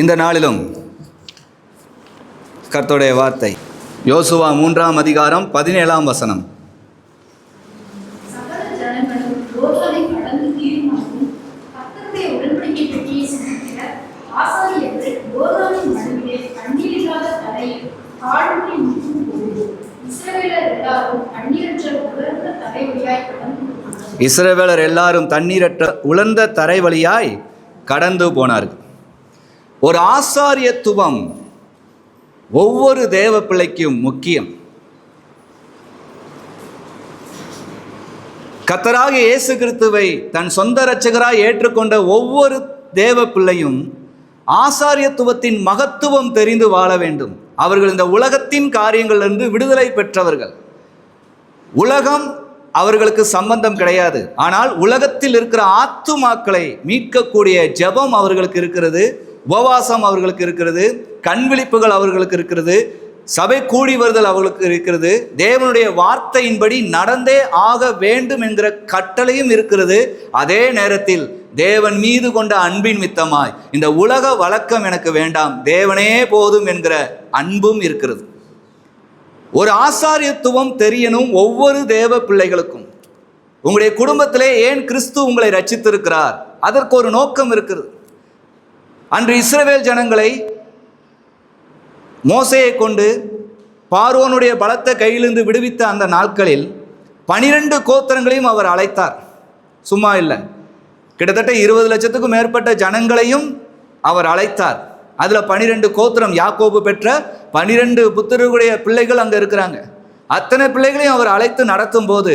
இந்த நாளிலும் கர்த்தருடைய வார்த்தை. யோசுவா மூன்றாம் அதிகாரம் பதினேழாம் வசனம். இஸ்ரவேலர் எல்லாரும் தண்ணீரற்ற உலர்ந்த தரை வழியாய் கடந்து போனார்கள். ஒரு ஆசாரியத்துவம் ஒவ்வொரு தேவ பிள்ளைக்கும் முக்கியம். கத்தராக இயேசு கிறிஸ்துவை தன் சொந்த இரட்சகராய் ஏற்றுக்கொண்ட ஒவ்வொரு தேவ பிள்ளையும் ஆசாரியத்துவத்தின் மகத்துவம் தெரிந்து வாழ வேண்டும். அவர்கள் இந்த உலகத்தின் காரியங்களிலிருந்து விடுதலை பெற்றவர்கள். உலகம் அவர்களுக்கு சம்பந்தம் கிடையாது. ஆனால் உலகத்தில் இருக்கிற ஆத்துமாக்களை மீட்கக்கூடிய ஜெபம் அவர்களுக்கு இருக்கிறது. உபவாசம் அவர்களுக்கு இருக்கிறது கண் விழிப்புகள் அவர்களுக்கு இருக்கிறது சபை கூடி வருதல் அவர்களுக்கு இருக்கிறது தேவனுடைய வார்த்தையின்படி நடந்தே ஆக வேண்டும் என்கிற கட்டளையும் இருக்கிறது. அதே நேரத்தில் தேவன் மீது கொண்ட அன்பின் மித்தமாய் இந்த உலக வழக்கம் எனக்கு வேண்டாம் தேவனே போதும் என்கிற அன்பும் இருக்கிறது. ஒரு ஆசாரியத்துவம் தெரியணும் ஒவ்வொரு தேவ பிள்ளைகளுக்கும். உங்களுடைய குடும்பத்திலே ஏன் கிறிஸ்து உங்களை ரச்சித்திருக்கிறார் அதற்கு ஒரு நோக்கம் இருக்கிறது. அன்று இஸ்ரவேல் ஜனங்களை மோசையை கொண்டு பார்வோனுடைய பலத்த கையிலிருந்து விடுவித்த அந்த நாட்களில் பனிரெண்டு கோத்திரங்களையும் அவர் அழைத்தார். சும்மா இல்லை. கிட்டத்தட்ட இருபது லட்சத்துக்கும் மேற்பட்ட ஜனங்களையும் அவர் அழைத்தார். அதில் பனிரெண்டு கோத்திரம் யாக்கோபு பெற்ற பனிரெண்டு புத்தருடைய பிள்ளைகள் அங்கே இருக்கிறாங்க. அத்தனை பிள்ளைகளையும் அவர் அழைத்து நடத்தும் போது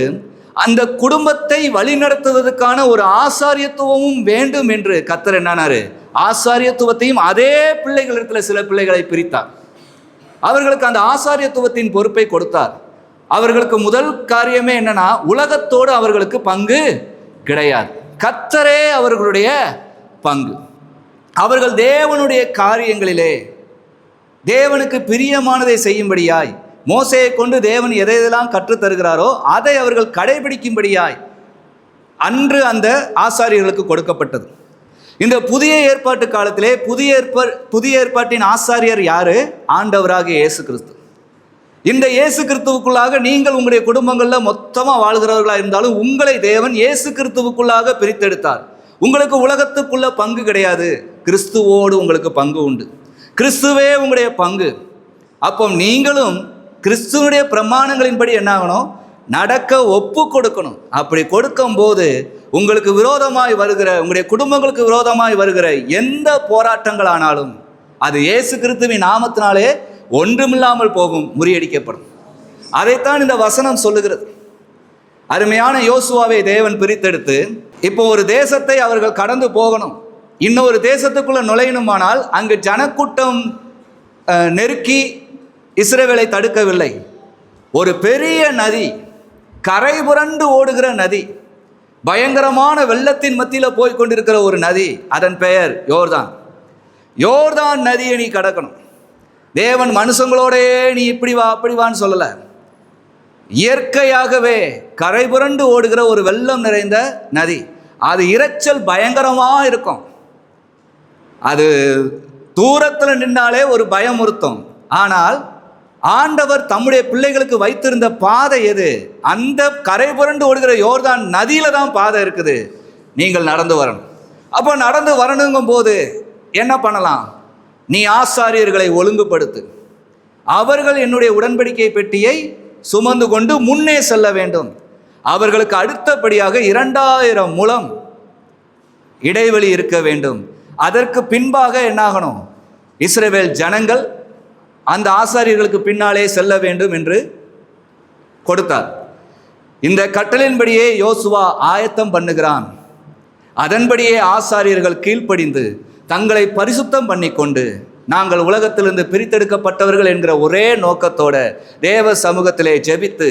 அந்த குடும்பத்தை வழிநடத்துவதற்கான ஒரு ஆசாரியத்துவமும் வேண்டும் என்று கத்தர் என்னானாரு? ஆசாரியத்துவத்தையும் அதே பிள்ளைகளிடத்தில் சில பிள்ளைகளை பிரித்தார். அவர்களுக்கு அந்த ஆசாரியத்துவத்தின் பொறுப்பை கொடுத்தார். அவர்களுக்கு முதல் காரியமே என்னன்னா உலகத்தோடு அவர்களுக்கு பங்கு கிடையாது. கத்தரே அவர்களுடைய பங்கு. அவர்கள் தேவனுடைய காரியங்களிலே தேவனுக்கு பிரியமானதை செய்யும்படியாய் மோசையை கொண்டு தேவன் எதை எதெல்லாம் கற்றுத் தருகிறாரோ அதை அவர்கள் கடைபிடிக்கும்படியாய் அன்று அந்த ஆசாரியர்களுக்கு கொடுக்கப்பட்டது. இந்த புதிய ஏற்பாட்டு காலத்திலே புதிய ஏற்ப புதிய ஏற்பாட்டின் ஆசாரியர் யாரு? ஆண்டவராக இயேசு கிறிஸ்து இந்த இயேசு கிறிஸ்துவுக்குள்ளாக நீங்கள் உங்களுடைய குடும்பங்களில் மொத்தமாக வாழ்கிறவர்களாக இருந்தாலும் உங்களை தேவன் இயேசு கிறிஸ்துவுக்குள்ளாக பிரித்தெடுத்தார். உங்களுக்கு உலகத்துக்குள்ள பங்கு கிடையாது. கிறிஸ்துவோடு உங்களுக்கு பங்கு உண்டு. கிறிஸ்துவே உங்களுடைய பங்கு. அப்போ நீங்களும் கிறிஸ்துவனுடைய பிரமாணங்களின்படி என்ன ஆகணும் நடக்க ஒப்பு கொடுக்கணும். அப்படி கொடுக்கும்போது உங்களுக்கு விரோதமாய் வருகிற உங்களுடைய குடும்பங்களுக்கு விரோதமாய் வருகிற எந்த போராட்டங்கள் ஆனாலும் அது இயேசு கிறிஸ்துவின் நாமத்தினாலே ஒன்றுமில்லாமல் போகும் முறியடிக்கப்படும். அதைத்தான் இந்த வசனம் சொல்லுகிறது. அருமையான யோசுவாவை தேவன் பிரித்தெடுத்து இப்போ ஒரு தேசத்தை அவர்கள் கடந்து போகணும். இன்னொரு தேசத்துக்குள்ள நுழையணுமானால் அங்கு ஜனக்கூட்டம் நெருக்கி இஸ்ரேவேலை தடுக்கவில்லை. ஒரு பெரிய நதி கரை புரண்டு ஓடுகிற நதி பயங்கரமான வெள்ளத்தின் மத்தியில் போய் கொண்டிருக்கிற ஒரு நதி அதன் பெயர் யோர்தான். யோர்தான் நதியை நீ கடக்கணும். தேவன் மனுஷங்களோடே நீ இப்படி வா அப்படி வான்னு சொல்லலை. இயற்கையாகவே கரை புரண்டு ஓடுகிற ஒரு வெள்ளம் நிறைந்த நதி. அது இரைச்சல் பயங்கரமாக இருக்கும். அது தூரத்தில் நின்றாலே ஒரு பயமுறுத்தும் ஆனால் ஆண்டவர் தம்முடைய பிள்ளைகளுக்கு வைத்திருந்த பாதை எது? அந்த கரை புரண்டு ஓடுகிற யோர்தான் நதியில தான் பாதை இருக்குது. நீங்கள் நடந்து வரணும். அப்போ நடந்து வரணுங்கும் போது என்ன பண்ணலாம்? நீ ஆசாரியர்களை ஒழுங்குபடுத்து. அவர்கள் என்னுடைய உடன்படிக்கை பெட்டியை சுமந்து கொண்டு முன்னே செல்ல வேண்டும். அவர்களுக்கு அடுத்தபடியாக இரண்டாயிரம் மூலம் இடைவெளி இருக்க வேண்டும். அதற்கு பின்பாக என்னாகணும்? இஸ்ரேவேல் ஜனங்கள் அந்த ஆசாரியர்களுக்கு பின்னாலே செல்ல வேண்டும் என்று கொடுத்தார். இந்த கட்டளின்படியே யோசுவா ஆயத்தம் பண்ணுகிறான். அதன்படியே ஆசாரியர்கள் கீழ்ப்படிந்து தங்களை பரிசுத்தம் பண்ணிக்கொண்டு நாங்கள் உலகத்திலிருந்து பிரித்தெடுக்கப்பட்டவர்கள் என்கிற ஒரே நோக்கத்தோட தேவ சமூகத்திலே ஜெபித்து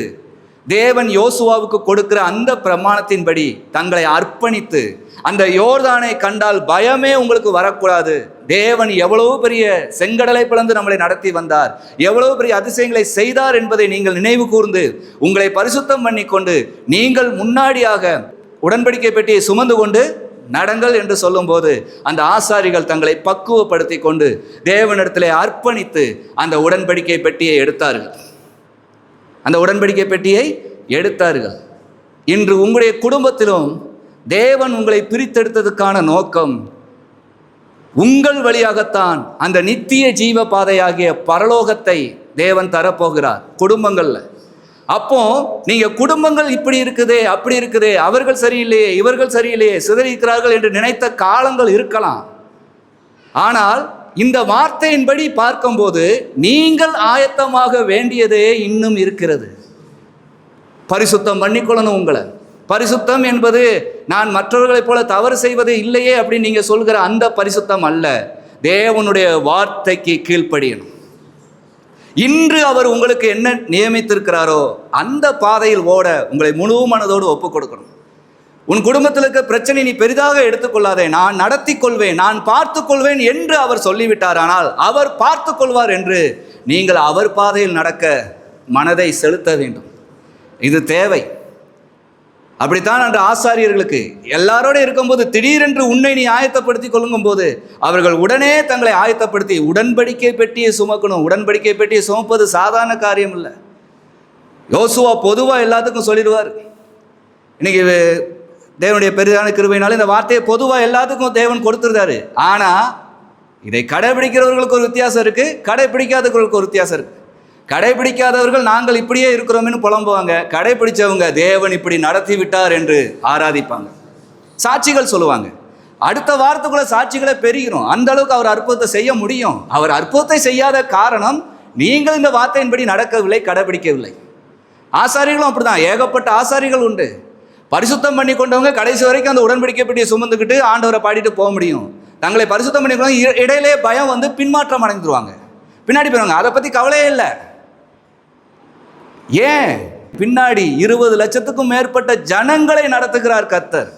தேவன் யோசுவாவுக்கு கொடுக்கிற அந்த பிரமாணத்தின்படி தங்களை அர்ப்பணித்து அந்த யோர்தானை கண்டால் பயமே உங்களுக்கு வரக்கூடாது. தேவன் எவ்வளவு பெரிய செங்கடலை பிளந்து நம்மளை நடத்தி வந்தார். எவ்வளவு பெரிய அதிசயங்களை செய்தார் என்பதை நீங்கள் நினைவு கூர்ந்து உங்களை பரிசுத்தம் பண்ணி கொண்டு நீங்கள் முன்னாடியாக உடன்படிக்கை பெட்டியை சுமந்து கொண்டு நடங்கள் என்று சொல்லும்போது அந்த ஆசாரிகள் தங்களை பக்குவப்படுத்தி கொண்டு தேவனிடத்திலே அர்ப்பணித்து அந்த உடன்படிக்கை பெட்டியை எடுத்தார்கள். அந்த உடன்படிக்கை பெட்டியை எடுத்தார்கள். இன்று உங்களுடைய குடும்பத்திலும் தேவன் உங்களை பிரித்தெடுத்ததுக்கான நோக்கம் உங்கள் வழியாகத்தான் அந்த நித்திய ஜீவ பாதையாகிய பரலோகத்தை தேவன் தரப்போகிறார் குடும்பங்களில். அப்போ நீங்க குடும்பங்கள் இப்படி இருக்குதே அப்படி இருக்குதே அவர்கள் சரியில்லையே இவர்கள் சரியில்லையே சிதறிக்கிறார்கள் என்று நினைத்த காலங்கள் இருக்கலாம். ஆனால் இந்த வார்த்தையின்படி பார்க்கும்போது நீங்கள் ஆயத்தமாக வேண்டியதே இன்னும் இருக்கிறது. பரிசுத்தம் பண்ணிக்கொள்ளணும் உங்களை. பரிசுத்தம் என்பது நான் மற்றவர்களைப் போல தவறு செய்வது இல்லையே அப்படின்னு நீங்கள் சொல்கிற அந்த பரிசுத்தம் அல்ல. தேவனுடைய வார்த்தைக்கு கீழ்ப்படியணும். இன்று அவர் உங்களுக்கு என்ன நியமித்திருக்கிறாரோ அந்த பாதையில் ஓட உங்களை முழு மனதோடு ஒப்புக் கொடுக்கணும் உன் குடும்பத்தில் இருக்க பிரச்சனை நீ பெரிதாக எடுத்துக்கொள்ளாதே. நான் நடத்தி கொள்வேன் நான் பார்த்து கொள்வேன் என்று அவர் சொல்லிவிட்டார். ஆனால் அவர் பார்த்து கொள்வார் என்று நீங்கள் அவர் பாதையில் நடக்க மனதை செலுத்த வேண்டும். இது தேவை. அப்படித்தான் அன்று ஆசாரியர்களுக்கு எல்லாரோட இருக்கும்போது திடீரென்று உன்னை நீ ஆயத்தப்படுத்தி கொள்ளுங்கும் போது அவர்கள் உடனே தங்களை ஆயத்தப்படுத்தி உடன்படிக்கை பெட்டியை சுமக்கணும். உடன்படிக்கை பெட்டியை சுமப்பது சாதாரண காரியம் இல்லை. யோசுவா பொதுவாக எல்லாத்துக்கும் சொல்லிடுவார். இன்னைக்கு தேவனுடைய பெரிதான கிருபையினால இந்த வார்த்தையை பொதுவாக எல்லாத்துக்கும் தேவன் கொடுத்துருந்தாரு. ஆனால் இதை கடைபிடிக்கிறவர்களுக்கு ஒரு வித்தியாசம் இருக்குது கடைபிடிக்காதவர்களுக்கு ஒரு வித்தியாசம் இருக்குது கடைபிடிக்காதவர்கள் நாங்கள் இப்படியே இருக்கிறோம்னு புலம்புவாங்க. கடைபிடிச்சவங்க தேவன் இப்படி நடத்தி விட்டார் என்று ஆராதிப்பாங்க. சாட்சிகள் சொல்லுவாங்க. அடுத்த வாரத்துக்குள்ள சாட்சிகளை பெருகிறோம். அந்த அளவுக்கு அவர் அற்புதத்தை செய்ய முடியும். அவர் அற்புதத்தை செய்யாத காரணம் நீங்கள் இந்த வார்த்தையின்படி நடக்கவில்லை கடைபிடிக்கவில்லை. ஆசாரிகளும் அப்படிதான். ஏகப்பட்ட ஆசாரிகள் உண்டு. பரிசுத்தம் பண்ணி கொண்டவங்க கடைசி வரைக்கும் அந்த உடன்படிக்கை பெட்டியை சுமந்துக்கிட்டு ஆண்டவரை பாடிட்டு போக முடியும். தங்களை பரிசுத்தம் பண்ணிக்கொண்டு இ- இடையிலே பயம் வந்து பின்மாற்றம் அடைந்துருவாங்க. பின்னாடி போயிருவாங்க அதை பற்றி கவலையே இல்லை. ஏன்? பின்னாடி இருபது லட்சத்துக்கும் மேற்பட்ட ஜனங்களை நடத்துகிறார் கர்த்தர்.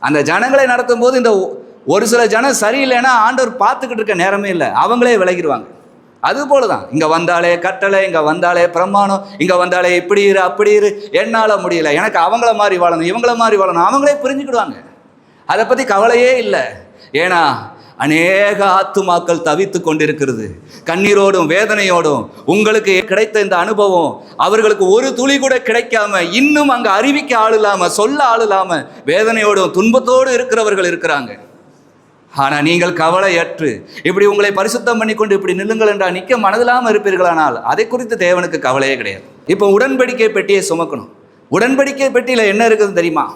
அந்த ஜனங்களை நடத்தும் போது இந்த ஒ- ஒரு சில ஜனம் சரியில்லைன்னா ஆண்டவர் பார்த்துக்கிட்டு இருக்க நேரமே இல்லை. அவங்களே விலகிடுவாங்க. அது போல தான் இங்கே வந்தாலே கட்டளை இங்கே வந்தாலே பிரமாணம் இங்கே வந்தாலே இப்படி இரு அப்படி இரு. என்னால் முடியல. எனக்கு அவங்கள மாதிரி வாழணும் இவங்கள மாதிரி வாழணும். அவங்களே புரிஞ்சுக்கிடுவாங்க. அதை பற்றி கவலையே இல்லை. ஏன்னா அநேக ஆத்துமாக்கள் தவித்து கொண்டிருக்கிறது. கண்ணீரோடும் வேதனையோடும் உங்களுக்கு கிடைத்த இந்த அனுபவம் அவர்களுக்கு ஒரு துளி கூட கிடைக்காம இன்னும் அங்க அறிவிக்க ஆள் இல்லாம சொல்ல ஆள் இல்லாம வேதனையோடும் துன்பத்தோடு இருக்கிறவர்கள் இருக்கிறாங்க. ஆனால் நீங்கள் கவலையற்று. இப்படி உங்களை பரிசுத்தம் பண்ணி கொண்டு இப்படி நில்லுங்கள் என்றால் நிற்க மனதில்லாமல் இருப்பீர்களானால் அதை குறித்து தேவனுக்கு கவலையே கிடையாது. இப்போ உடன்படிக்கை பெட்டியை சுமக்கணும். உடன்படிக்கை பெட்டியில் என்ன இருக்குதுன்னு தெரியுமா?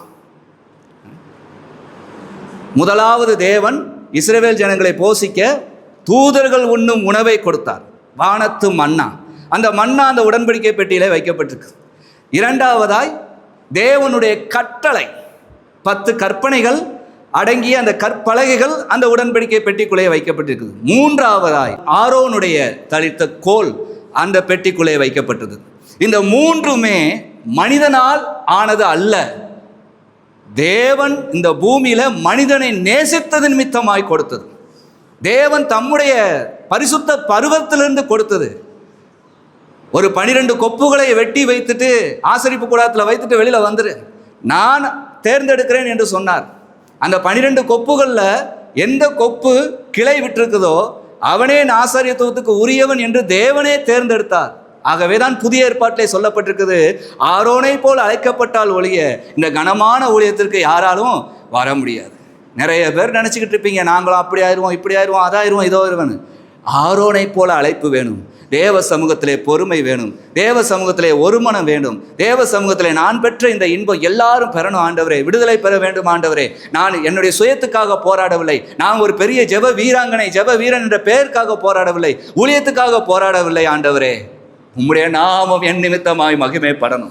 முதலாவது தேவன் இஸ்ரேவேல் ஜனங்களை போஷிக்க தூதர்கள் உண்ணும் உணவை கொடுத்தார். வானத்து மன்னா. அந்த மன்னா அந்த உடன்படிக்கை பெட்டியிலே வைக்கப்பட்டிருக்கு. இரண்டாவதாய் தேவனுடைய கட்டளை. பத்து கற்பனைகள் அடங்கிய அந்த கற்பலகைகள் அந்த உடன்படிக்கை பெட்டிக்குள்ளே வைக்கப்பட்டிருக்குது. மூன்றாவதாய் ஆரோனுடைய தளித்த கோல் அந்த பெட்டிக்குள்ளே வைக்கப்பட்டது. இந்த மூன்றுமே மனிதனால் ஆனது அல்ல. தேவன் இந்த பூமியில மனிதனை நேசித்தது நிமித்தமாய் கொடுத்தது. தேவன் தம்முடைய பரிசுத்த பருவத்திலிருந்து கொடுத்தது. ஒரு பனிரெண்டு கொப்புகளை வெட்டி வைத்துட்டு ஆசரிப்பு கூடாரத்தில் வைத்துட்டு வெளியில் வந்துரு. நான் தேர்ந்தெடுக்கிறேன் என்று சொன்னார். அந்த பனிரெண்டு கொப்புகளில் எந்த கொப்பு கிளை விட்டிருக்குதோ அவனே என் உரியவன் என்று தேவனே தேர்ந்தெடுத்தார். ஆகவே தான் புதிய ஏற்பாட்டிலே சொல்லப்பட்டிருக்குது ஆரோனை போல் அழைக்கப்பட்டால் ஒழிய இந்த கனமான ஊழியத்திற்கு யாராலும் வர முடியாது. நிறைய பேர் நினச்சிக்கிட்டு இருப்பீங்க நாங்களும் அப்படி ஆயிடுவோம் இப்படி ஆயிடுவோம் அதாயிருவோம் இதோ இருவன் ஆரோனை போல அழைப்பு வேணும். தேவ சமூகத்திலே பொறுமை வேணும். தேவ சமூகத்திலே ஒருமனம் வேண்டும். தேவ சமூகத்திலே நான் பெற்ற இந்த இன்பம் எல்லாரும் பெறணும் ஆண்டவரே. விடுதலை பெற வேண்டும் ஆண்டவரே. நான் என்னுடைய சுயத்துக்காக போராடவில்லை. நான் ஒரு பெரிய ஜெப வீராங்கனை ஜெப வீரன் என்ற பெயருக்காக போராடவில்லை. ஊழியத்துக்காக போராடவில்லை ஆண்டவரே. உம்முடைய நாமம் என் நிமித்தமாய் மகிமைப்படணும்.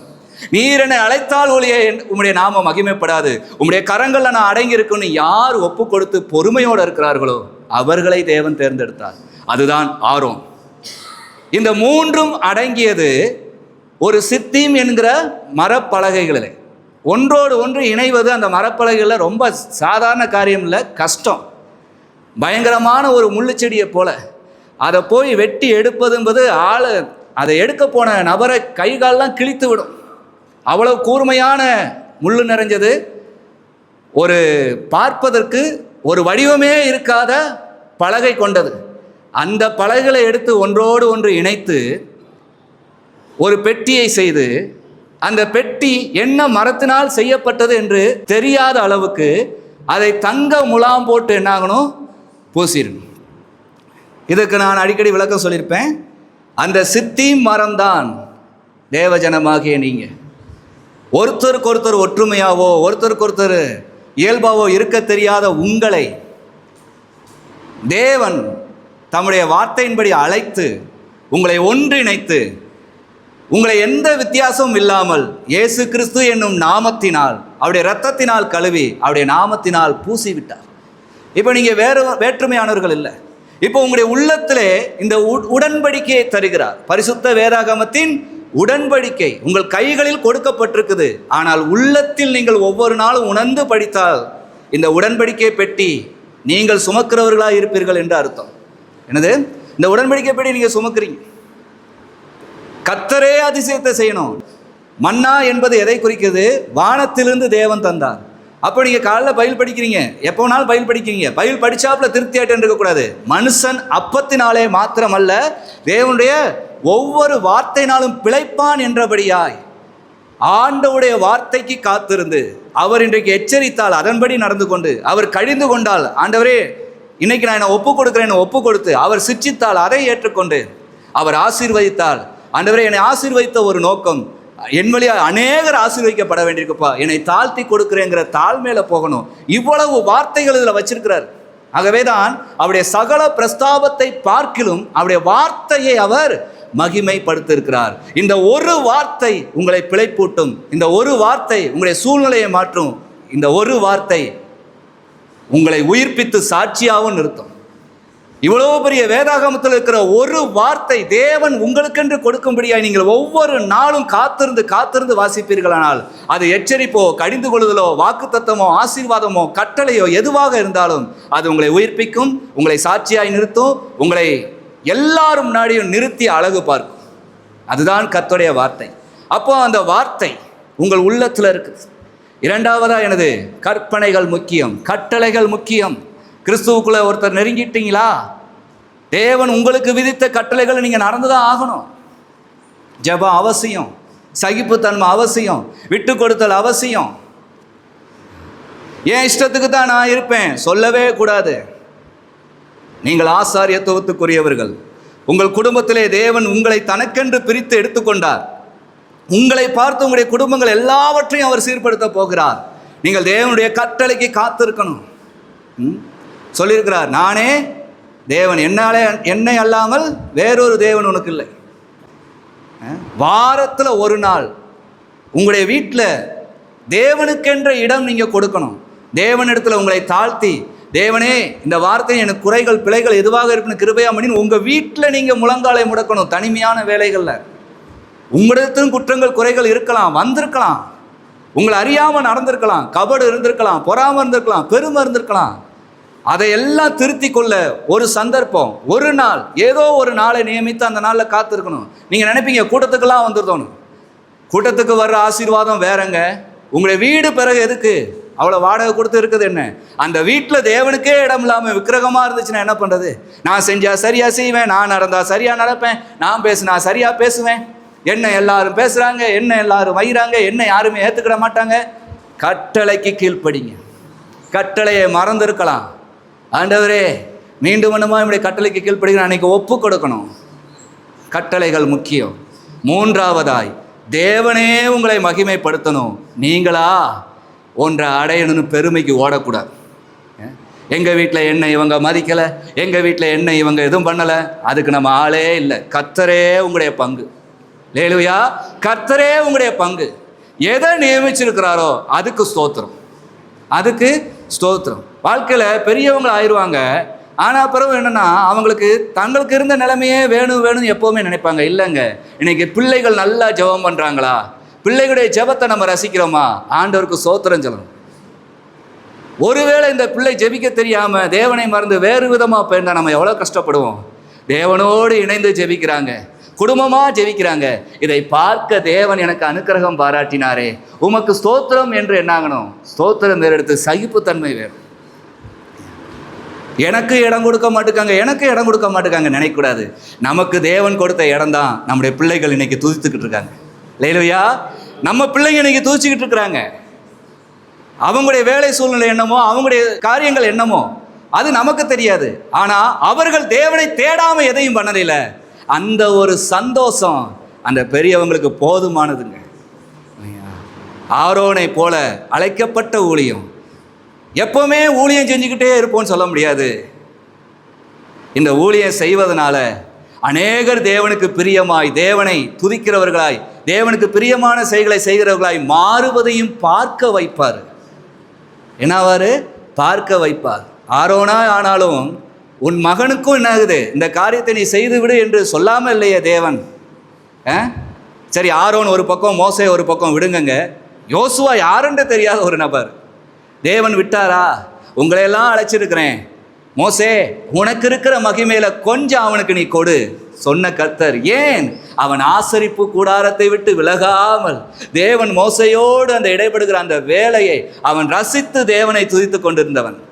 நீர் என்னை அழைத்தால் ஒளிய உம்முடைய நாமம் மகிமைப்படாது. உம்முடைய கரங்களில் நான் அடங்கி இருக்குன்னு யார் ஒப்பு கொடுத்து பொறுமையோடு இருக்கிறார்களோ அவர்களை தேவன் தேர்ந்தெடுத்தார். அதுதான் ஆர்வம் இந்த மூன்றும் அடங்கியது ஒரு சித்தீம் என்கிற மரப்பலகைகளில். ஒன்றோடு ஒன்று இணைவது அந்த மரப்பலகைகளில் ரொம்ப சாதாரண காரியம் இல்லை கஷ்டம். பயங்கரமான ஒரு முள்ளுச்செடியை போல். அதை போய் வெட்டி எடுப்பது என்பது ஆள் அதை எடுக்க போன நபரை கை கால்லாம் கிழித்து விடும். அவ்வளோ கூர்மையான முள்ளு நிறைஞ்சது. ஒரு பார்ப்பதற்கு ஒரு வடிவமே இருக்காத பலகை கொண்டது. அந்த பலகைகளை எடுத்து ஒன்றோடு ஒன்று இணைத்து ஒரு பெட்டியை செய்து அந்த பெட்டி என்ன மரத்தினால் செய்யப்பட்டது என்று தெரியாத அளவுக்கு அதை தங்க முலாம் போட்டு என்னாகணும்? பூசிடணும். இதுக்கு நான் அடிக்கடி விளக்கம் சொல்லியிருப்பேன். அந்த சித்தி மரம்தான் தேவஜனமாகிய நீங்கள் ஒருத்தருக்கு ஒருத்தர் ஒற்றுமையாவோ ஒருத்தருக்கு ஒருத்தர் இயல்பாவோ இருக்க தெரியாத உங்களை தேவன் தம்முடைய வார்த்தையின்படி அழைத்து உங்களை ஒன்றிணைத்து உங்களை எந்த வித்தியாசமும் இல்லாமல் இயேசு கிறிஸ்து என்னும் நாமத்தினால் அவருடைய ரத்தத்தினால் கழுவி அவருடைய நாமத்தினால் பூசி விட்டார் இப்போ நீங்கள் வேறு வேற்றுமையானவர்கள் இல்லை. இப்போ உங்களுடைய உள்ளத்திலே இந்த உடன்படிக்கையை தருகிறார். பரிசுத்த வேதாகமத்தின் உடன்படிக்கை உங்கள் கைகளில் கொடுக்கப்பட்டிருக்குது. ஆனால் உள்ளத்தில் நீங்கள் ஒவ்வொரு நாளும் உணர்ந்து படித்தால் இந்த உடன்படிக்கை பெட்டி நீங்கள் சுமக்கிறவர்களாக இருப்பீர்கள் என்று அர்த்தம். என்னது? இந்த உடன்படிக்கைப்படி நீங்கள் சுமக்கிறீங்க. கத்தரே அதிசயத்தை செய்யணும். மன்னா என்பது எதை குறிக்கிறது வானத்திலிருந்து தேவன் தந்தார். அப்போ நீங்கள் காலைல பயில் படிக்கிறீங்க. எப்போ வேணாலும் பயில் படிக்கிறீங்க. பயில் படிச்சாப்புல திருப்தி இருக்கக்கூடாது மனுஷன் அப்பத்தினாலே மாத்திரமல்ல தேவனுடைய ஒவ்வொரு வார்த்தையினாலும் பிழைப்பான் என்றபடியாய் ஆண்டவுடைய வார்த்தைக்கு காத்திருந்து அவர் இன்றைக்கு எச்சரித்தால் அதன்படி நடந்து கொண்டு அவர் கழிந்து கொண்டால் ஆண்டவரே இன்னைக்கு நான் என்னை ஒப்பு கொடுக்குறேன் ஒப்பு கொடுத்து அவர் சிச்சித்தால் அதை ஏற்றுக்கொண்டு அவர் ஆசீர்வதித்தால். ஆண்டவரே என்னை ஆசீர்வதித்த ஒரு நோக்கம் என் வழியாக அநேகர் ஆசீர்வதிக்கப்பட வேண்டியிருக்குப்பா. என்னை தாழ்த்தி கொடுக்குறேங்கிற தாழ்மையில போகணும். இவ்வளவு வார்த்தைகள் இதில் வச்சிருக்கிறார். ஆகவே தான் அவருடைய சகல பிரஸ்தாபத்தை பார்க்கிலும் அவருடைய வார்த்தையை அவர் மகிமைப்படுத்தியிருக்கிறார். இந்த ஒரு வார்த்தை உங்களை பிழைப்பூட்டும். இந்த ஒரு வார்த்தை உங்களுடைய சூழ்நிலையை மாற்றும். இந்த ஒரு வார்த்தை உங்களை உயிர்ப்பித்து சாட்சியாகவும் நிறுத்தும். இவ்வளவு பெரிய வேதாகமத்தில் இருக்கிற ஒரு வார்த்தை தேவன் உங்களுக்கென்று கொடுக்கும்படியாய் நீங்கள் ஒவ்வொரு நாளும் காத்திருந்து காத்திருந்து வாசிப்பீர்களானால் அது எச்சரிப்போ கடிந்து கொள்ளுதலோ வாக்குத்தத்தமோ ஆசீர்வாதமோ கட்டளையோ எதுவாக இருந்தாலும் அது உங்களை உயிர்ப்பிக்கும் உங்களை சாட்சியாய் நிறுத்தும் உங்களை எல்லாரும் முன்னாடியும் நிறுத்தி அழகு பார்க்கும். அதுதான் கத்துடைய வார்த்தை. அப்போ அந்த வார்த்தை உங்கள் உள்ளத்தில் இருக்குது. இரண்டாவதாக எனது கற்பனைகள் முக்கியம் கட்டளைகள் முக்கியம். கிறிஸ்துவுக்குள்ள ஒருத்தர் நெருங்கிட்டீங்களா? தேவன் உங்களுக்கு விதித்த கட்டளைகளை நீங்கள் நடந்துதான் ஆகணும். ஜபம் அவசியம் சகிப்புத்தன்மை அவசியம் விட்டு கொடுத்தல் அவசியம். என் இஷ்டத்துக்கு தான் நான் இருப்பேன் சொல்லவே கூடாது. நீங்கள் ஆசாரியத்துவத்துக்குரியவர்கள். உங்கள் குடும்பத்திலே தேவன் உங்களை தனக்கென்று பிரித்து எடுத்துக்கொண்டார். உங்களை பார்த்து உங்களுடைய குடும்பங்கள் எல்லாவற்றையும் அவர் சீர்படுத்த போகிறார். நீங்கள் தேவனுடைய கட்டளைக்கு காத்திருக்கணும். ம்? சொல்லியிருக்கிறார் நானே தேவன் என்னாலே என்னை அல்லாமல் வேறொரு தேவன் உனக்கு இல்லை. வாரத்தில் ஒரு நாள் உங்களுடைய வீட்டில் தேவனுக்கென்ற இடம் நீங்கள் கொடுக்கணும். தேவனிடத்தில் உங்களை தாழ்த்தி தேவனே இந்த வார்த்தை எனக்கு குறைகள் பிழைகள் எதுவாக இருக்குன்னு கிருபையா மணின்னு உங்கள் வீட்டில் நீங்கள் முழங்காலை முடக்கணும் தனிமையான வேலைகளில். உங்களிடத்திலும் குற்றங்கள் குறைகள் இருக்கலாம் வந்திருக்கலாம். உங்களை அறியாமல் நடந்திருக்கலாம் கபடு இருந்திருக்கலாம் பொறாம இருந்திருக்கலாம் பெருமை இருந்திருக்கலாம். அதையெல்லாம் திருத்தி கொள்ள ஒரு சந்தர்ப்பம் ஒரு நாள் ஏதோ ஒரு நாளை நியமித்து அந்த நாளில் காத்திருக்கணும். நீங்கள் நினைப்பீங்க கூட்டத்துக்கெல்லாம் வந்துருதோணும் கூட்டத்துக்கு வர்ற ஆசீர்வாதம் வேறங்க. உங்களுடைய வீடு பிறகு எதுக்கு? அவ்வளோ வாடகை கொடுத்து இருக்குது என்ன? அந்த வீட்டில் தேவனுக்கே இடம் இல்லாமல் விக்கிரகமாக இருந்துச்சுன்னா என்ன பண்ணுறது நான் செஞ்சால் சரியாக செய்வேன் நான் நடந்தால் சரியாக நடப்பேன் நான் பேசினா சரியாக பேசுவேன். என்ன எல்லாரும் பேசுகிறாங்க என்ன எல்லாரும் வைகிறாங்க என்ன யாருமே ஏற்றுக்கிட மாட்டாங்க. கட்டளைக்கு கீழ்ப்படிங்க. கட்டளையை மறந்துருக்கலாம். ஆண்டவரே மீண்டும் மண்ணுமா இப்படி கட்டளைக்கு கீழ்ப்படுகிற அன்னைக்கு ஒப்பு கொடுக்கணும். கட்டளைகள் முக்கியம். மூன்றாவதாய் தேவனே உங்களை மகிமைப்படுத்தணும். நீங்களா? ஒன்றை அடையணும்னு பெருமைக்கு ஓடக்கூடாது. எங்கள் வீட்டில் என்ன இவங்க மதிக்கலை? எங்கள் வீட்டில் என்ன இவங்க எதுவும் பண்ணலை? அதுக்கு நம்ம ஆளே இல்லை. கத்தரே உங்களுடைய பங்கு. லேலுயா கர்த்தரே உங்களுடைய பங்கு. எதை நியமிச்சிருக்கிறாரோ அதுக்கு ஸ்தோத்திரம். அதுக்கு ஸ்தோத்திரம். வாழ்க்கையில் பெரியவங்க ஆயிடுவாங்க. ஆனால் பிறகு என்னென்னா அவங்களுக்கு தங்களுக்கு இருந்த நிலைமையே வேணும் வேணும்னு எப்போவுமே நினைப்பாங்க. இல்லைங்க. இன்னைக்கு பிள்ளைகள் நல்லா ஜெபம் பண்ணுறாங்களா பிள்ளைகளுடைய ஜெபத்தை நம்ம ரசிக்கிறோமா? ஆண்டவருக்கு ஸ்தோத்திரம் சொல்லணும். ஒருவேளை இந்த பிள்ளை ஜெபிக்க தெரியாமல் தேவனை மறந்து வேறு விதமாக போயிருந்தால் நம்ம எவ்வளோ கஷ்டப்படுவோம்? தேவனோடு இணைந்து ஜெபிக்கிறாங்க. குடும்பமாக ஜெபிக்கிறாங்க. இதை பார்க்க தேவன் எனக்கு அனுக்கிரகம் பாராட்டினாரே. உமக்கு ஸ்தோத்திரம் என்று என்னாகணும்? ஸ்தோத்திரம் வேறு எடுத்து சகிப்புத்தன்மை வேறு எனக்கு இடம் கொடுக்க மாட்டுக்காங்க எனக்கு இடம் கொடுக்க மாட்டுக்காங்க நினைக்கக்கூடாது. நமக்கு தேவன் கொடுத்த இடம் தான் நம்முடைய பிள்ளைகள் இன்னைக்கு துதித்துக்கிட்டு இருக்காங்க. லேலுயா நம்ம பிள்ளைங்க இன்னைக்கு துதிச்சுக்கிட்டு இருக்கிறாங்க. அவங்களுடைய வேலை சூழ்நிலை என்னமோ அவங்களுடைய காரியங்கள் என்னமோ அது நமக்கு தெரியாது. ஆனால் அவர்கள் தேவனை தேடாமல் எதையும் பண்ணதில்ல. அந்த ஒரு சந்தோஷம் அந்த பெரியவங்களுக்கு போதுமானதுங்க. ஆரோனை போல அழைக்கப்பட்ட ஊழியம். எப்போவுமே ஊழியம் செஞ்சுக்கிட்டே இருப்போம்னு சொல்ல முடியாது. இந்த ஊழியம் செய்வதனால அநேகர் தேவனுக்கு பிரியமாய் தேவனை துதிக்கிறவர்களாய் தேவனுக்கு பிரியமான செயல்களை செய்கிறவர்களாய் மாறுவதையும் பார்க்க வைப்பார். என்னவாரு பார்க்க வைப்பார். ஆரோனா ஆனாலும் உன் மகனுக்கும் என்ன ஆகுது இந்த காரியத்தை நீ செய்து விடு என்று சொல்லாமல் இல்லையே தேவன். ஆ? சரி ஆரோன் ஒரு பக்கம் மோசை ஒரு பக்கம் விடுங்கங்க. யோசுவா யாருன்னு தெரியாத ஒரு நபர். தேவன் விட்டாரா? உங்களையெல்லாம் அழைச்சிருக்கிறேன். மோசே உனக்கு இருக்கிற மகிமையில கொஞ்சம் அவனுக்கு நீ கொடு சொன்ன கர்த்தர். ஏன்? அவன் ஆசரிப்பு கூடாரத்தை விட்டு விலகாமல். தேவன் மோசையோடு அந்த இடைப்படுகிற அந்த வேலையை அவன் ரசித்து தேவனை துதித்து கொண்டிருந்தவன்.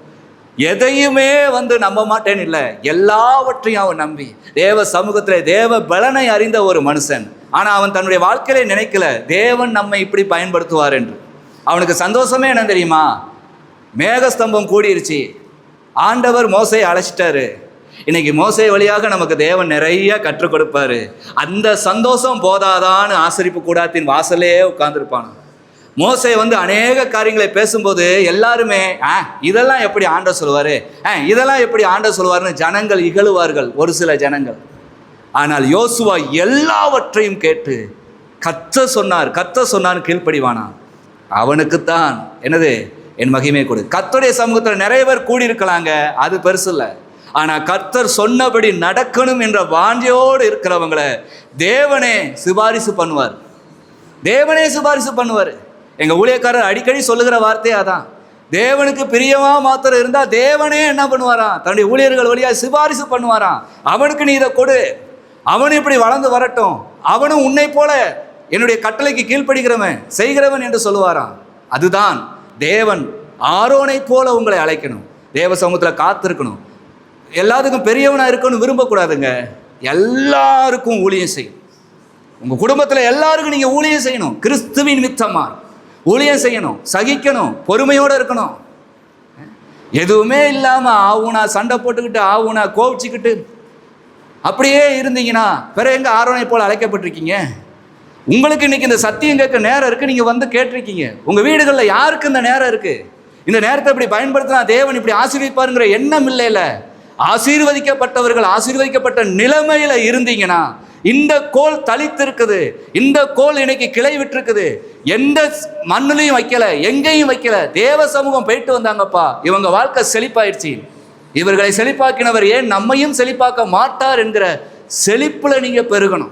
எதையுமே வந்து நம்ப மாட்டேன் இல்லை. எல்லாவற்றையும் அவன் நம்பி. தேவ சமூகத்தில் தேவ பலனை அறிந்த ஒரு மனுஷன். ஆனால் அவன் தன்னுடைய வாழ்க்கையிலே நினைக்கல தேவன் நம்மை இப்படி பயன்படுத்துவார் என்று. அவனுக்கு சந்தோஷமே என்ன தெரியுமா? மேகஸ்தம்பம் கூடிருச்சு. ஆண்டவர் மோசையை அழைச்சிட்டாரு. இன்னைக்கு மோசை வழியாக நமக்கு தேவன் நிறைய கற்றுக் கொடுப்பாரு. அந்த சந்தோஷம் போதாதான்னு ஆசரிப்பு கூடாத்தின் வாசலே உட்கார்ந்துருப்பானு மோசே வந்து அநேக காரியங்களை பேசும்போது எல்லாருமே ஆ இதெல்லாம் எப்படி ஆண்ட சொல்லுவார்? ஆ இதெல்லாம் எப்படி ஆண்ட சொல்லுவார்னு ஜனங்கள் இகழுவார்கள் ஒரு சில ஜனங்கள். ஆனால் யோசுவா எல்லாவற்றையும் கேட்டு கத்த சொன்னார் கத்த சொன்னான்னு கீழ்ப்படிவானா? அவனுக்குத்தான் என்னது? என் மகிமை கொடு. கர்த்தருடைய சமூகத்தில் நிறைய பேர் கூடியிருக்கலாங்க அது பெருசு இல்லை. ஆனால் கர்த்தர் சொன்னபடி நடக்கணும் என்ற வாஞ்சையோடு இருக்கிறவங்களை தேவனே சிபாரிசு பண்ணுவார். தேவனே சிபாரிசு பண்ணுவார். எங்கள் ஊழியக்காரர் அடிக்கடி சொல்லுகிற வார்த்தையே அதான். தேவனுக்கு பிரியமாக மாத்திரம் இருந்தால் தேவனே என்ன பண்ணுவாராம்? தன்னுடைய ஊழியர்கள் வழியாக சிபாரிசு பண்ணுவாராம். அவனுக்கு நீ இதை கொடு. அவன் இப்படி வளர்ந்து வரட்டும். அவனும் உன்னை போல என்னுடைய கட்டளைக்கு கீழ்ப்படுகிறவன் செய்கிறவன் என்று சொல்லுவாராம். அதுதான் தேவன் ஆரோனை போல உங்களை அழைக்கணும். தேவ சமூகத்தில் காத்திருக்கணும். எல்லாத்துக்கும் பெரியவனாக இருக்கணும்னு விரும்பக்கூடாதுங்க. எல்லாருக்கும் ஊழியம் செய்யும். உங்கள் குடும்பத்தில் எல்லாருக்கும் நீங்கள் ஊழியம் செய்யணும். கிறிஸ்துவின் மித்தமாக ஊழியம் செய்யணும் சகிக்கணும் பொறுமையோடு இருக்கணும். எதுவுமே இல்லாமல் ஆவுனா சண்டை போட்டுக்கிட்டு ஆவுனா கோவிச்சுக்கிட்டு அப்படியே இருந்தீங்கன்னா பிற எங்கே ஆரோனை போல் அழைக்கப்பட்டிருக்கீங்க? உங்களுக்கு இன்னைக்கு இந்த சத்தியம் கேட்க நேரம் இருக்குது நீங்கள் வந்து கேட்டிருக்கீங்க. உங்கள் வீடுகளில் யாருக்கு இந்த நேரம் இருக்குது இந்த நேரத்தை இப்படி பயன்படுத்தினா தேவன் இப்படி ஆசீர்வதிப்பாருங்கிற எண்ணம் இல்லைல்ல ஆசீர்வதிக்கப்பட்டவர்கள் ஆசீர்வதிக்கப்பட்ட நிலைமையில் இருந்தீங்கன்னா இந்த கோல் தளித்திருக்குது இந்த கோல் இன்னைக்கு கிளை விட்டுருக்குது. எந்த மண்ணிலையும் வைக்கல எங்கேயும் வைக்கல. தேவ சமூகம் போயிட்டு வந்தாங்கப்பா. இவங்க வாழ்க்கை செழிப்பாயிடுச்சு. இவர்களை செழிப்பாக்கினவர் ஏன் நம்மையும் செழிப்பாக்க மாட்டார் என்கிற செழிப்பில் நீங்கள் பெருகணும்.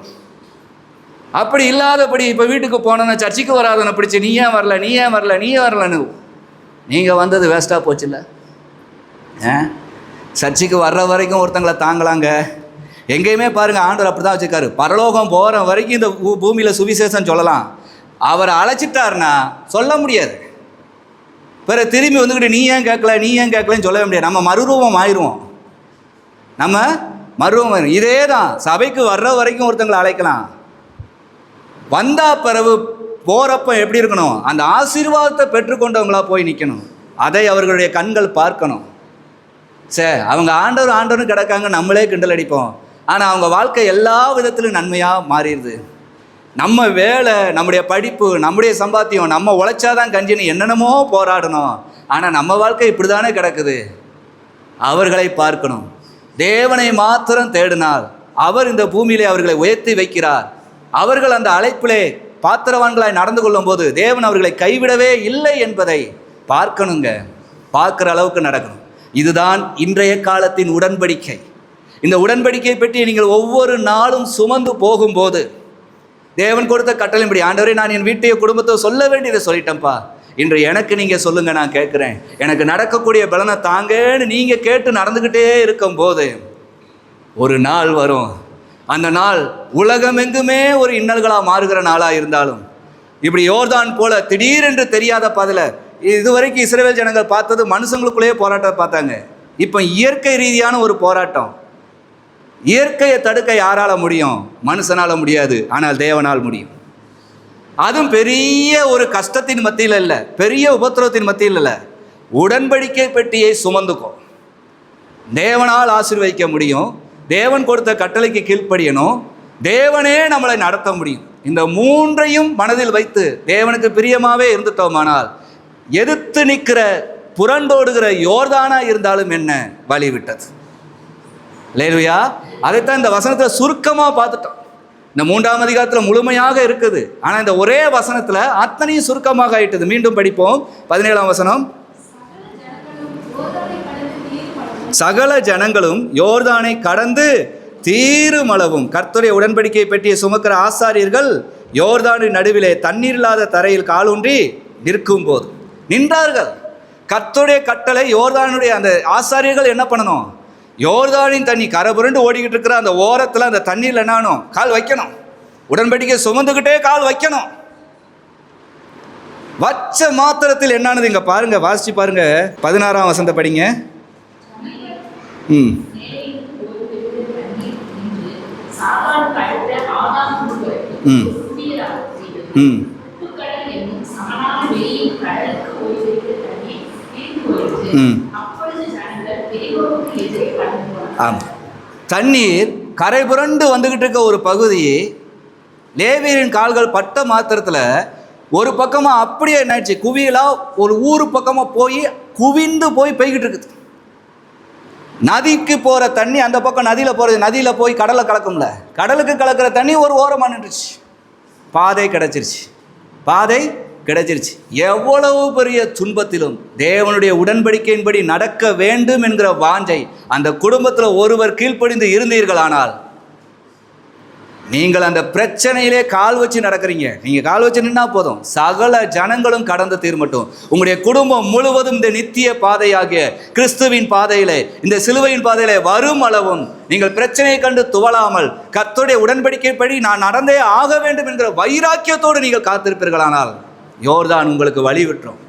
அப்படி இல்லாதபடி இப்போ வீட்டுக்கு போனோன்னா சர்ச்சைக்கு வராதனை பிடிச்சி நீ ஏன் வரல? நீ ஏன் வரல? நீ ஏன் வரலன்னு? நீங்கள் வந்தது வேஸ்ட்டாக போச்சுல்ல? ஆ? சர்ச்சைக்கு வர்ற வரைக்கும் ஒருத்தங்களை தாங்கலாங்க. எங்கேயுமே பாருங்கள் ஆண்டவர் அப்படி தான் வச்சுருக்காரு. பரலோகம் போகிற வரைக்கும் இந்த பூ பூமியில் சுவிசேஷம் சொல்லலாம். அவரை அழைச்சிட்டாருன்னா சொல்ல முடியாது. பிற திரும்பி வந்துக்கிட்டு நீ ஏன் கேட்கல? நீ ஏன் கேட்கலன்னு சொல்லவே முடியாது. நம்ம மறுரூபம் ஆயிடுவோம். நம்ம மருவம் இதே தான் சபைக்கு வர்ற வரைக்கும் ஒருத்தங்களை அழைக்கலாம். வந்தா பிறகு போகிறப்ப எப்படி இருக்கணும்? அந்த ஆசீர்வாதத்தை பெற்றுக்கொண்டவங்களா போய் நிற்கணும் அதை அவர்களுடைய கண்கள் பார்க்கணும். சே அவங்க ஆண்டவர் ஆண்டவர்னு கிடக்காங்க நம்மளே கிண்டல் அடிப்போம். ஆனால் அவங்க வாழ்க்கை எல்லா விதத்திலும் நன்மையாக மாறிடுது. நம்ம வேலை நம்முடைய படிப்பு நம்முடைய சம்பாத்தியம் நம்ம உழைச்சாதான் கஞ்சின்னு என்னென்னமோ போராடணும். ஆனால் நம்ம வாழ்க்கை இப்படி தானே கிடக்குது. அவர்களை பார்க்கணும். தேவனை மாத்திரம் தேடினார். அவர் இந்த பூமியிலே அவர்களை உயர்த்தி வைக்கிறார். அவர்கள் அந்த அழைப்பிலே பாத்திரவான்களாய் நடந்து கொள்ளும்போது தேவன் அவர்களை கைவிடவே இல்லை என்பதை பார்க்கணுங்க. பார்க்குற அளவுக்கு நடக்கணும். இதுதான் இன்றைய காலத்தின் உடன்படிக்கை. இந்த உடன்படிக்கையை பற்றி நீங்கள் ஒவ்வொரு நாளும் சுமந்து போகும்போது தேவன் கொடுத்த கட்டளைப்படி ஆண்டவரை நான் என் வீட்டையோ குடும்பத்தை சொல்ல வேண்டியதை சொல்லிட்டேன்ப்பா. இன்று எனக்கு நீங்கள் சொல்லுங்க நான் கேட்குறேன். எனக்கு நடக்கக்கூடிய பலனை தாங்கன்னு நீங்கள் கேட்டு நடந்துக்கிட்டே இருக்கும்போது ஒரு நாள் வரும். அந்த நாள் உலகமெங்குமே ஒரு இன்னல்களாக மாறுகிற நாளாக இருந்தாலும் இப்படி யோர்தான் போல திடீரென்று தெரியாத பதில இதுவரைக்கும் இஸ்ரேல் ஜனங்கள் பார்த்தது மனுஷங்களுக்குள்ளேயே போராட்டம் பார்த்தாங்க. இப்போ இயற்கை ரீதியான ஒரு போராட்டம். இயற்கையை தடுக்க யாரால முடியும்? மனுஷனால முடியாது. ஆனால் தேவனால் முடியும். அதுவும் பெரிய ஒரு கஷ்டத்தின் மத்தியில் இல்லை. பெரிய உபத்திரவத்தின் மத்தியில் இல்லை. உடன்படிக்கை பெட்டியை சுமந்துக்கும் தேவனால் ஆசீர்வதிக்க முடியும். தேவன் கொடுத்த கட்டளைக்கு கீழ்ப்படியணும். தேவனே நம்மளை நடத்த முடியும். இந்த மூன்றையும் மனதில் வைத்து தேவனுக்கு பிரியமாகவே இருந்துட்டோமானால் எதிர்த்து நிற்கிற புரண்டோடுகிற யோர்தானா இருந்தாலும் என்ன? வழி விட்டது லேலுயா அதைத்தான் இந்த வசனத்தை சுருக்கமாக பார்த்துட்டோம். இந்த மூன்றாம் அதிகாரத்தில் முழுமையாக இருக்குது. ஆனால் இந்த ஒரே வசனத்தில் அத்தனையும் சுருக்கமாக ஆயிட்டது. மீண்டும் படிப்போம். பதினேழாம் வசனம். சகல ஜனங்களும் யோர்தானை கடந்து தீருமளவும். கர்த்தருடைய உடன்படிக்கையை பற்றிய சுமக்கிற ஆசாரியர்கள் யோர்தானின் நடுவிலே தண்ணீர் இல்லாத தரையில் காலூன்றி நிற்கும் போது நின்றார்கள். கர்த்தருடைய கட்டளை யோர்தானுடைய அந்த ஆசாரியர்கள் என்ன பண்ணணும்? யோர்தானின் தண்ணி கரை புரண்டு ஓடிக்கிட்டு இருக்கிற அந்த ஓரத்தில் அந்த தண்ணீரில் என்னானும் கால் வைக்கணும். உடன்படிக்கை சுமந்துக்கிட்டே கால் வைக்கணும். வச்ச மாத்திரத்தில் என்னானது இங்கே பாருங்க வாசிச்சு பாருங்க. பதினாறாம் வசந்த படிங்க. ம். ம். ம். ஆமாம் தண்ணீர் கரை புரண்டு வந்துக்கிட்டு இருக்க ஒரு பகுதி லேவியரின் கால்கள் பட்ட மாத்திரத்தில் ஒரு பக்கமாக அப்படியே என்னாச்சு? குவியலாக ஒரு ஊர் பக்கமாக போய் குவிந்து போய் போய்கிட்டு இருக்குது நதிக்கு போகிற தண்ணி அந்த பக்கம் நதியில் போகிறது நதியில் போய் கடலை கலக்கும்ல? கடலுக்கு கலக்கிற தண்ணி ஒரு ஓரமாக நின்றுச்சு. பாதை கிடச்சிருச்சு. பாதை கிடைச்சிருச்சு. எவ்வளவு பெரிய துன்பத்திலும் தேவனுடைய உடன்படிக்கையின்படி நடக்க வேண்டும் என்கிற வாஞ்சை அந்த குடும்பத்தில் ஒருவர் கீழ்ப்படிந்து இருந்தீர்களானால் நீங்கள் அந்த பிரச்சனையிலே கால் வச்சு நடக்கிறீங்க. நீங்கள் கால் வச்சு நின்னா போதும். சகல ஜனங்களும் கடந்து தீர்மட்டும். உங்களுடைய குடும்பம் முழுவதும் இந்த நித்திய பாதையாகிய கிறிஸ்துவின் பாதையிலே இந்த சிலுவையின் பாதையிலே வரும் அளவும் நீங்கள் பிரச்சனையை கண்டு துவளாமல் கர்த்தருடைய உடன்படிக்கைப்படி நான் நடந்தே ஆக வேண்டும் என்கிற வைராக்கியத்தோடு நீங்கள் காத்திருப்பீர்களானால் யோர்தான் உங்களுக்கு வழி விட்டுரும்.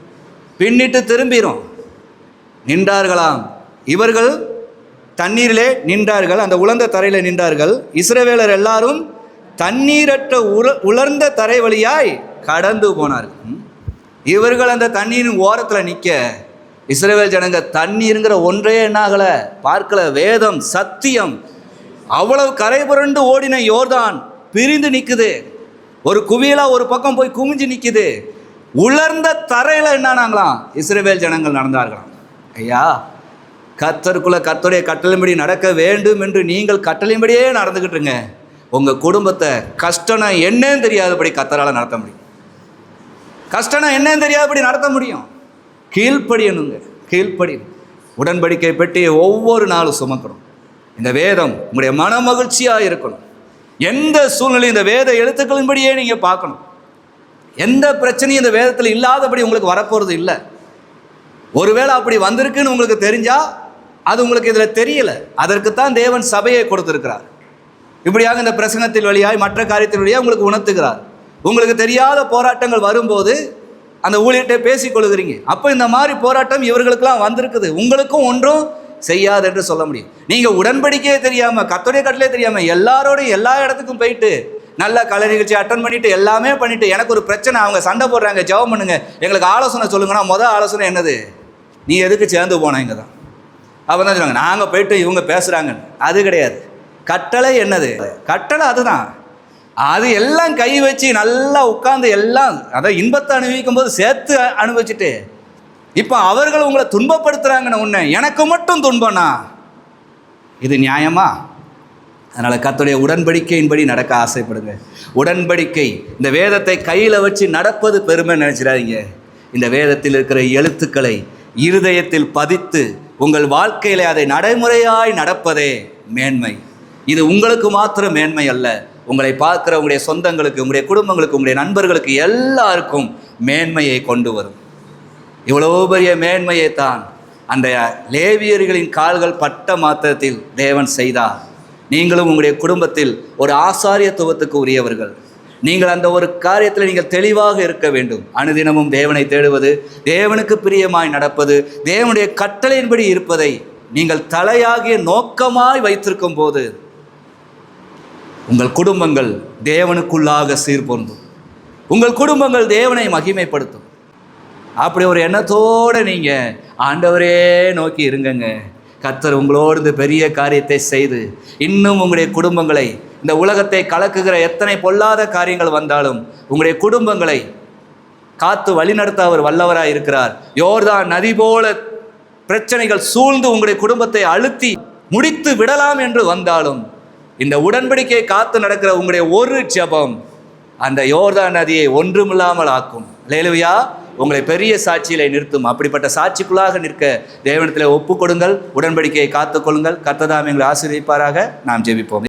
பின்னிட்டு திரும்பிரும். நின்றார்களாம். இவர்கள் தண்ணீரிலே நின்றார்கள். அந்த உலர்ந்த தரையில் நின்றார்கள். இஸ்ரவேலர் எல்லாரும் தண்ணீரற்ற உல உலர்ந்த தரை வழியாய் கடந்து போனார்கள். இவர்கள் அந்த தண்ணீரின் ஓரத்தில் நிற்க இஸ்ரேவேல் ஜனங்க தண்ணீருங்கிற ஒன்றே என்னாகலை? பார்க்கல. வேதம் சத்தியம். அவ்வளவு கரை புரண்டு ஓடின யோர்தான் பிரிந்து நிற்குது ஒரு குவியலாக ஒரு பக்கம் போய் குமிஞ்சு நிற்குது உலர்ந்த தரையில் என்னானாங்களாம்? இஸ்ரேவேல் ஜனங்கள் நடந்தார்களாம். ஐயா கத்தருக்குள்ள கத்தருடைய கட்டளையின்படி நடக்க வேண்டும் என்று நீங்கள் கட்டளையின்படியே நடந்துக்கிட்டுருங்க உங்கள் குடும்பத்தை கஷ்டம்னா என்னன்னு தெரியாதபடி கத்தரால் நடத்த முடியும். கஷ்டம்னா என்னன்னு தெரியாதபடி நடத்த முடியும். கீழ்ப்படியணுங்க கீழ்ப்படி. உடன்படிக்கை பெட்டியை ஒவ்வொரு நாளும் சுமக்கணும் இந்த வேதம் உங்களுடைய மன மகிழ்ச்சியாக இருக்கணும். எந்த சூழ்நிலையும் இந்த வேத எழுத்துக்களின்படியே நீங்கள் பார்க்கணும். எந்த பிரச்சனையும் இந்த வேதத்தில் இல்லாதபடி உங்களுக்கு வரப்போகிறது இல்லை. ஒருவேளை அப்படி வந்திருக்குன்னு உங்களுக்கு தெரிஞ்சால் அது உங்களுக்கு இதில் தெரியல. அதற்குத்தான் தேவன் சபையை கொடுத்துருக்கிறார். இப்படியாக இந்த பிரசங்கத்தில் வழியாய் மற்ற காரியத்தின் வழியாக உங்களுக்கு உணர்த்துகிறார். உங்களுக்கு தெரியாத போராட்டங்கள் வரும்போது அந்த ஊழியர்கிட்ட பேசிக் கொள்கிறீங்க. அப்போ இந்த மாதிரி போராட்டம் இவர்களுக்கெல்லாம் வந்திருக்குது. உங்களுக்கும் ஒன்றும் செய்யாது என்று சொல்ல முடியும். நீங்கள் உடன்படிக்கையே தெரியாமல் கத்தோடைய கட்டளே தெரியாமல் எல்லாரோடையும் எல்லா இடத்துக்கும் போயிட்டு நல்ல கலை நிகழ்ச்சி அட்டன் பண்ணிட்டு எல்லாமே பண்ணிட்டு எனக்கு ஒரு பிரச்சனை அவங்க சண்டை போடுறாங்க ஜெபம் பண்ணுங்க. எங்களுக்கு ஆலோசனை சொல்லுங்கன்னா முதல் ஆலோசனை என்னது? நீ எதுக்கு சேர்ந்து போன இங்கே தான்? அப்போ தான் சொல்லுவாங்க நாங்கள் போயிட்டு இவங்க பேசுகிறாங்கன்னு அது கிடையாது. கட்டளை என்னது? கட்டளை அதுதான். அது எல்லாம் கை வச்சு நல்லா உட்காந்து எல்லாம் அதை இன்பத்தை அனுபவிக்கும் போது சேர்த்து அனுபவிச்சுட்டு இப்போ அவர்கள் உங்களை துன்பப்படுத்துகிறாங்கன்னு உன்னை எனக்கு மட்டும் துன்பம்னா இது நியாயமா? அதனால் கத்துடைய உடன்படிக்கையின்படி நடக்க ஆசைப்படுங்க. உடன்படிக்கை இந்த வேதத்தை கையில் வச்சு நடப்பது பெருமை நினச்சிடாதீங்க. இந்த வேதத்தில் இருக்கிற எழுத்துக்களை இருதயத்தில் பதித்து உங்கள் வாழ்க்கையில் அதை நடைமுறையாய் நடப்பதே மேன்மை. இது உங்களுக்கு மாத்திரம் மேன்மை அல்ல. உங்களை பார்க்குற உங்களுடைய சொந்தங்களுக்கு உங்களுடைய குடும்பங்களுக்கு உங்களுடைய நண்பர்களுக்கு எல்லாருக்கும் மேன்மையை கொண்டு வரும். இவ்வளோ பெரிய மேன்மையை தான் அந்த லேவியர்களின் கால்கள் பட்ட மாத்திரத்தில் தேவன் செய்தார். நீங்களும் உங்களுடைய குடும்பத்தில் ஒரு ஆசாரியத்துவத்துக்கு உரியவர்கள். நீங்கள் அந்த ஒரு காரியத்தில் நீங்கள் தெளிவாக இருக்க வேண்டும். அனுதினமும் தேவனை தேடுவது தேவனுக்கு பிரியமாய் நடப்பது தேவனுடைய கட்டளையின்படி இருப்பதை நீங்கள் தலையாகிய நோக்கமாய் வைத்திருக்கும் போது உங்கள் குடும்பங்கள் தேவனுக்குள்ளாக சீர்பொருந்தும். உங்கள் குடும்பங்கள் தேவனை மகிமைப்படுத்தும். அப்படி ஒரு எண்ணத்தோடு நீங்கள் ஆண்டவரே நோக்கி இருங்கங்க. கர்த்தர் உங்களோடு இந்த பெரிய காரியத்தை செய்து இன்னும் உங்களுடைய குடும்பங்களை இந்த உலகத்தை கலக்குகிற எத்தனை பொல்லாத காரியங்கள் வந்தாலும் உங்களுடைய குடும்பங்களை காத்து வழிநடத்த அவர் வல்லவராக இருக்கிறார். யோர்தான் நதி போல பிரச்சனைகள் சூழ்ந்து உங்களுடைய குடும்பத்தை அழுத்தி முடித்து விடலாம் என்று வந்தாலும் இந்த உடன்படிக்கையை காத்து நடக்கிற உங்களுடைய ஒரு ஜபம் அந்த யோர்தான் நதியை ஒன்றுமில்லாமல் ஆக்கும். லேலுவியா உங்களை பெரிய சாட்சியிலே நிறுத்தும். அப்படிப்பட்ட சாட்சிக்குள்ளாக நிற்க தேவனத்தில் ஒப்பு கொடுங்கள் உடன்படிக்கையை காத்துக்கொள்ளுங்கள். கர்த்ததாம் எங்களை ஆசீர்விப்பாராக நாம் ஜெபிப்போம்.